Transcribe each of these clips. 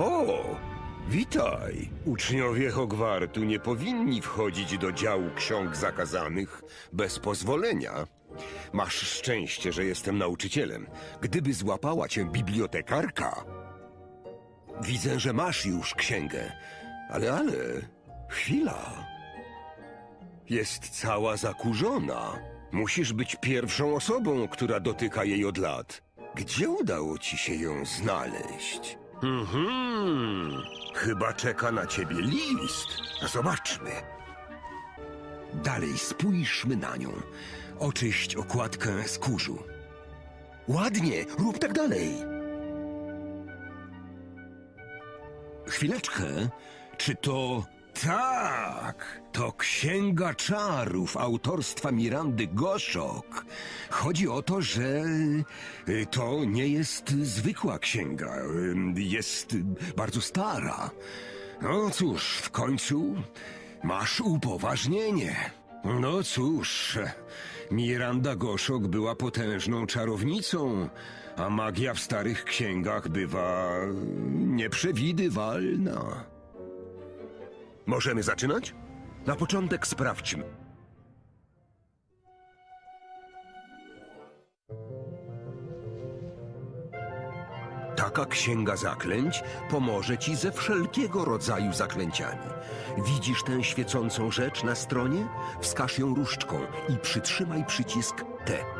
O, witaj. Uczniowie Hogwartu nie powinni wchodzić do działu ksiąg zakazanych bez pozwolenia. Masz szczęście, że jestem nauczycielem. Gdyby złapała cię bibliotekarka... Widzę, że masz już księgę. Ale, ale... Chwila. Jest cała zakurzona. Musisz być pierwszą osobą, która dotyka jej od lat. Gdzie udało ci się ją znaleźć? Mhm. Chyba czeka na ciebie list. Zobaczmy. Dalej spójrzmy na nią. Oczyść okładkę z kurzu. Ładnie, rób tak dalej. Chwileczkę. Czy to. Tak! To Księga Czarów autorstwa Mirandy Goszok. Chodzi o to, że y, to nie jest zwykła księga. y, Jest bardzo stara. No cóż, w końcu masz upoważnienie. No cóż, Miranda Goszok była potężną czarownicą, a magia w starych księgach bywa nieprzewidywalna. Możemy zaczynać? Na początek sprawdźmy. Taka księga zaklęć pomoże ci ze wszelkiego rodzaju zaklęciami. Widzisz tę świecącą rzecz na stronie? Wskaż ją różdżką i przytrzymaj przycisk T.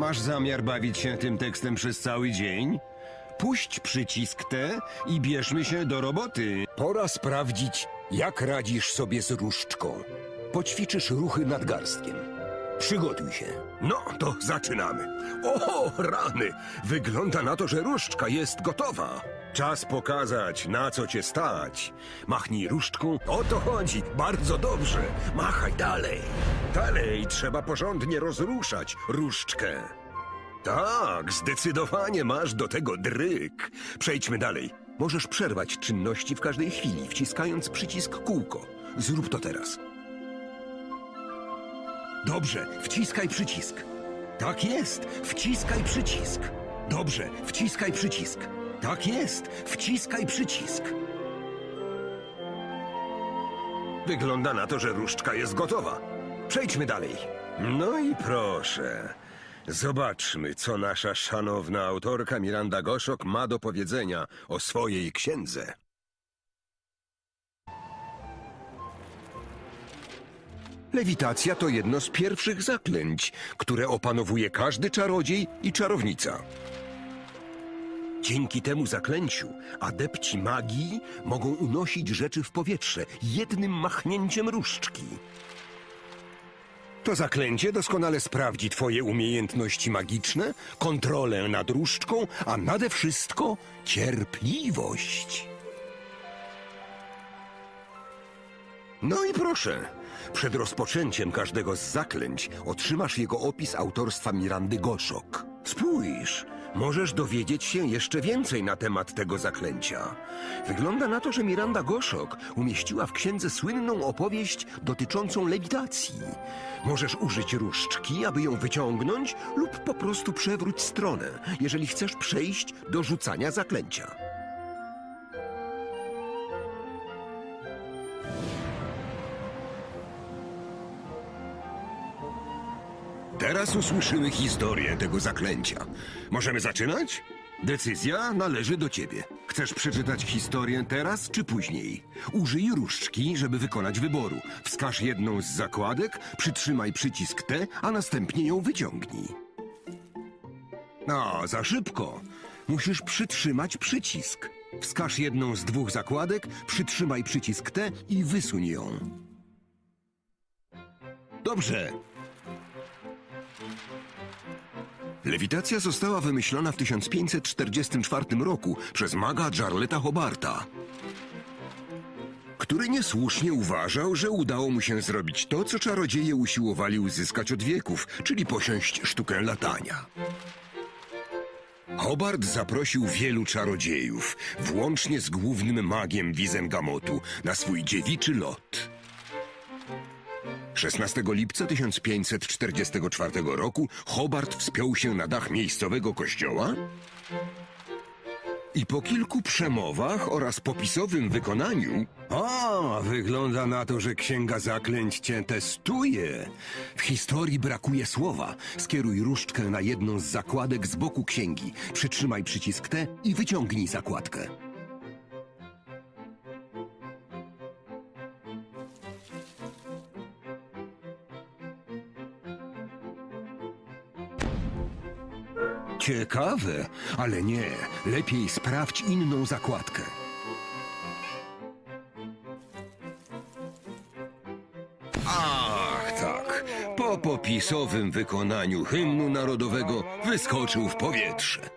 Masz zamiar bawić się tym tekstem przez cały dzień? Puść przycisk T i bierzmy się do roboty. Pora sprawdzić, jak radzisz sobie z różdżką. Poćwiczysz ruchy nadgarstkiem. Przygotuj się. No, to zaczynamy. O, rany! Wygląda na to, że różdżka jest gotowa. Czas pokazać, na co cię stać. Machnij różdżką. O to chodzi. Bardzo dobrze. Machaj dalej. Dalej trzeba porządnie rozruszać różdżkę. Tak, zdecydowanie masz do tego dryk. Przejdźmy dalej. Możesz przerwać czynności w każdej chwili, wciskając przycisk kółko. Zrób to teraz. Dobrze, wciskaj przycisk. Tak jest, wciskaj przycisk. Dobrze, wciskaj przycisk. Tak jest, wciskaj przycisk. Wygląda na to, że różdżka jest gotowa. Przejdźmy dalej. No i proszę. Zobaczmy, co nasza szanowna autorka Miranda Goszok ma do powiedzenia o swojej księdze. Lewitacja to jedno z pierwszych zaklęć, które opanowuje każdy czarodziej i czarownica. Dzięki temu zaklęciu adepci magii mogą unosić rzeczy w powietrze jednym machnięciem różdżki. To zaklęcie doskonale sprawdzi twoje umiejętności magiczne, kontrolę nad różdżką, a nade wszystko cierpliwość. No i proszę, przed rozpoczęciem każdego z zaklęć otrzymasz jego opis autorstwa Mirandy Goszok. Spójrz, możesz dowiedzieć się jeszcze więcej na temat tego zaklęcia. Wygląda na to, że Miranda Goszok umieściła w księdze słynną opowieść dotyczącą lewitacji. Możesz użyć różdżki, aby ją wyciągnąć, lub po prostu przewróć stronę, jeżeli chcesz przejść do rzucania zaklęcia. Teraz usłyszymy historię tego zaklęcia. Możemy zaczynać? Decyzja należy do ciebie. Chcesz przeczytać historię teraz czy później? Użyj różdżki, żeby wykonać wyboru. Wskaż jedną z zakładek, przytrzymaj przycisk T, a następnie ją wyciągnij. No, za szybko. Musisz przytrzymać przycisk. Wskaż jedną z dwóch zakładek, przytrzymaj przycisk T i wysuń ją. Dobrze, Lewitacja została wymyślona w 1544 roku przez maga Jarleta Hobarta, który niesłusznie uważał, że udało mu się zrobić to, co czarodzieje usiłowali uzyskać od wieków, czyli posiąść sztukę latania. Hobart zaprosił wielu czarodziejów, włącznie z głównym magiem Wizengamotu, na swój dziewiczy lot. 16 lipca 1544 roku Hobart wspiął się na dach miejscowego kościoła i po kilku przemowach oraz popisowym wykonaniu... O, wygląda na to, że Księga Zaklęć cię testuje. W historii brakuje słowa. Skieruj różdżkę na jedną z zakładek z boku księgi. Przytrzymaj przycisk T i wyciągnij zakładkę. Ciekawe, ale nie. Lepiej sprawdź inną zakładkę. Ach, tak. Po popisowym wykonaniu hymnu narodowego wyskoczył w powietrze.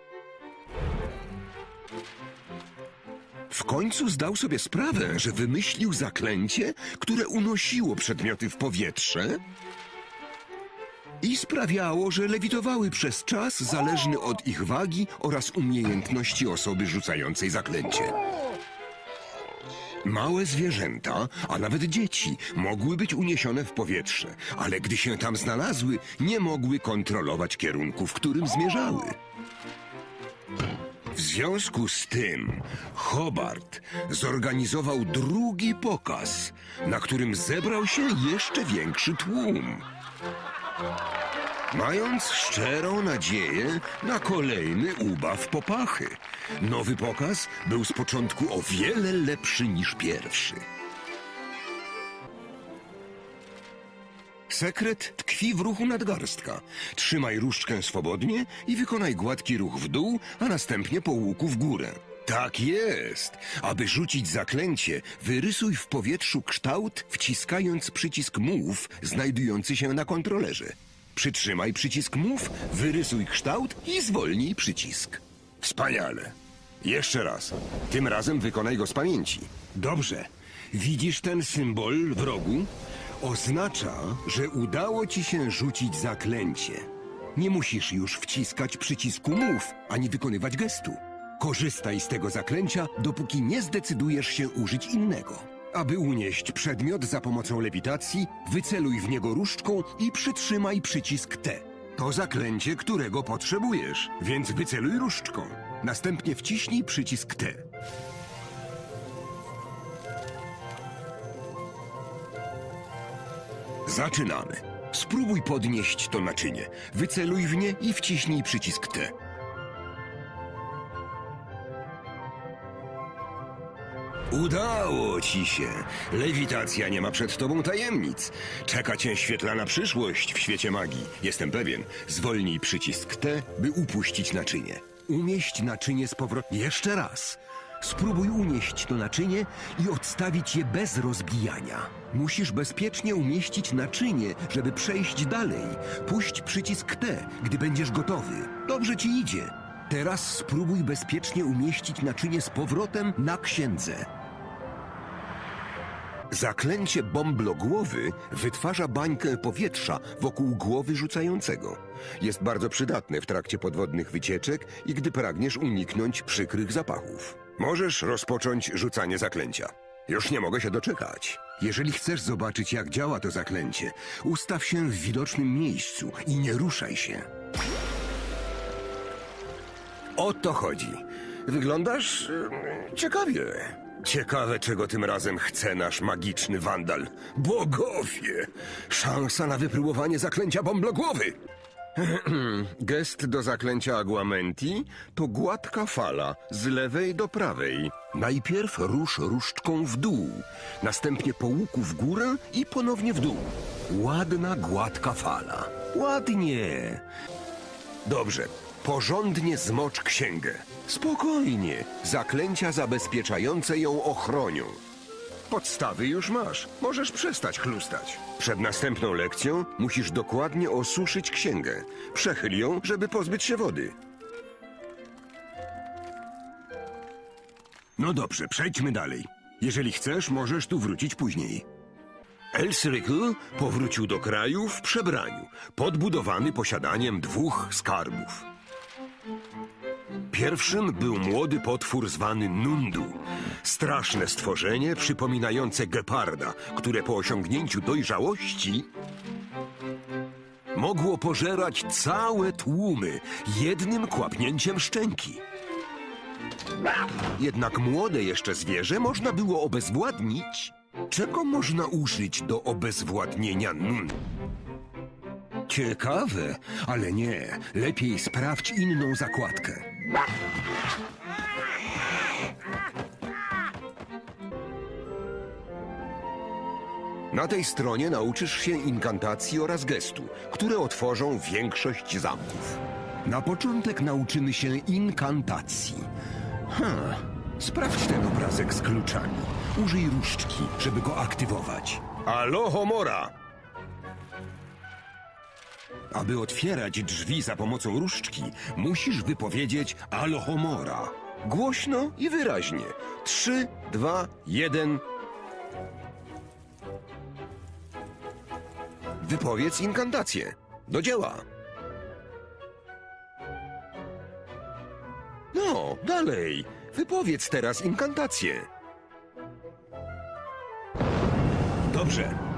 W końcu zdał sobie sprawę, że wymyślił zaklęcie, które unosiło przedmioty w powietrze i sprawiało, że lewitowały przez czas zależny od ich wagi oraz umiejętności osoby rzucającej zaklęcie. Małe zwierzęta, a nawet dzieci, mogły być uniesione w powietrze, ale gdy się tam znalazły, nie mogły kontrolować kierunku, w którym zmierzały. W związku z tym Hobart zorganizował drugi pokaz, na którym zebrał się jeszcze większy tłum. Mając szczerą nadzieję na kolejny ubaw popachy. Nowy pokaz był z początku o wiele lepszy niż pierwszy. Sekret tkwi w ruchu nadgarstka. Trzymaj różdżkę swobodnie i wykonaj gładki ruch w dół, a następnie po łuku w górę. Tak jest. Aby rzucić zaklęcie, wyrysuj w powietrzu kształt, wciskając przycisk Move znajdujący się na kontrolerze. Przytrzymaj przycisk Move, wyrysuj kształt i zwolnij przycisk. Wspaniale. Jeszcze raz. Tym razem wykonaj go z pamięci. Dobrze. Widzisz ten symbol w rogu? Oznacza, że udało ci się rzucić zaklęcie. Nie musisz już wciskać przycisku Move, ani wykonywać gestu. Korzystaj z tego zaklęcia, dopóki nie zdecydujesz się użyć innego. Aby unieść przedmiot za pomocą lewitacji, wyceluj w niego różdżką i przytrzymaj przycisk T. To zaklęcie, którego potrzebujesz, więc wyceluj różdżką. Następnie wciśnij przycisk T. Zaczynamy. Spróbuj podnieść to naczynie. Wyceluj w nie i wciśnij przycisk T. Udało ci się. Lewitacja nie ma przed tobą tajemnic. Czeka cię świetlana przyszłość w świecie magii. Jestem pewien. Zwolnij przycisk T, by upuścić naczynie. Umieść naczynie z powrotem. Jeszcze raz. Spróbuj unieść to naczynie i odstawić je bez rozbijania. Musisz bezpiecznie umieścić naczynie, żeby przejść dalej. Puść przycisk T, gdy będziesz gotowy. Dobrze ci idzie. Teraz spróbuj bezpiecznie umieścić naczynie z powrotem na księdze. Zaklęcie bąblogłowy wytwarza bańkę powietrza wokół głowy rzucającego. Jest bardzo przydatne w trakcie podwodnych wycieczek i gdy pragniesz uniknąć przykrych zapachów. Możesz rozpocząć rzucanie zaklęcia. Już nie mogę się doczekać. Jeżeli chcesz zobaczyć, jak działa to zaklęcie, ustaw się w widocznym miejscu i nie ruszaj się. O to chodzi. Wyglądasz ciekawie. Ciekawe, czego tym razem chce nasz magiczny wandal. Bogowie! Szansa na wypróbowanie zaklęcia bąblogłowy! Gest do zaklęcia Aguamenti to gładka fala z lewej do prawej. Najpierw rusz różdżką w dół, następnie po łuku w górę i ponownie w dół. Ładna, gładka fala. Ładnie. Dobrze, porządnie zmocz księgę. Spokojnie, zaklęcia zabezpieczające ją ochronią. Podstawy już masz, możesz przestać chlustać. Przed następną lekcją musisz dokładnie osuszyć księgę. Przechyl ją, żeby pozbyć się wody. No dobrze, przejdźmy dalej. Jeżeli chcesz, możesz tu wrócić później. Elsrykel powrócił do kraju w przebraniu, podbudowany posiadaniem dwóch skarbów. Pierwszym był młody potwór zwany Nundu. Straszne stworzenie przypominające geparda, które po osiągnięciu dojrzałości mogło pożerać całe tłumy jednym kłapnięciem szczęki. Jednak młode jeszcze zwierzę można było obezwładnić. Czego można użyć do obezwładnienia Nundu? Ciekawe, ale nie. Lepiej sprawdź inną zakładkę. Na tej stronie nauczysz się inkantacji oraz gestu, które otworzą większość zamków. Na początek nauczymy się inkantacji. Sprawdź ten obrazek z kluczami. Użyj różdżki, żeby go aktywować. Alohomora! Aby otwierać drzwi za pomocą różdżki, musisz wypowiedzieć Alohomora. Głośno i wyraźnie. Trzy, dwa, jeden. Wypowiedz inkantację. Do dzieła. No, dalej. Wypowiedz teraz inkantację. Dobrze.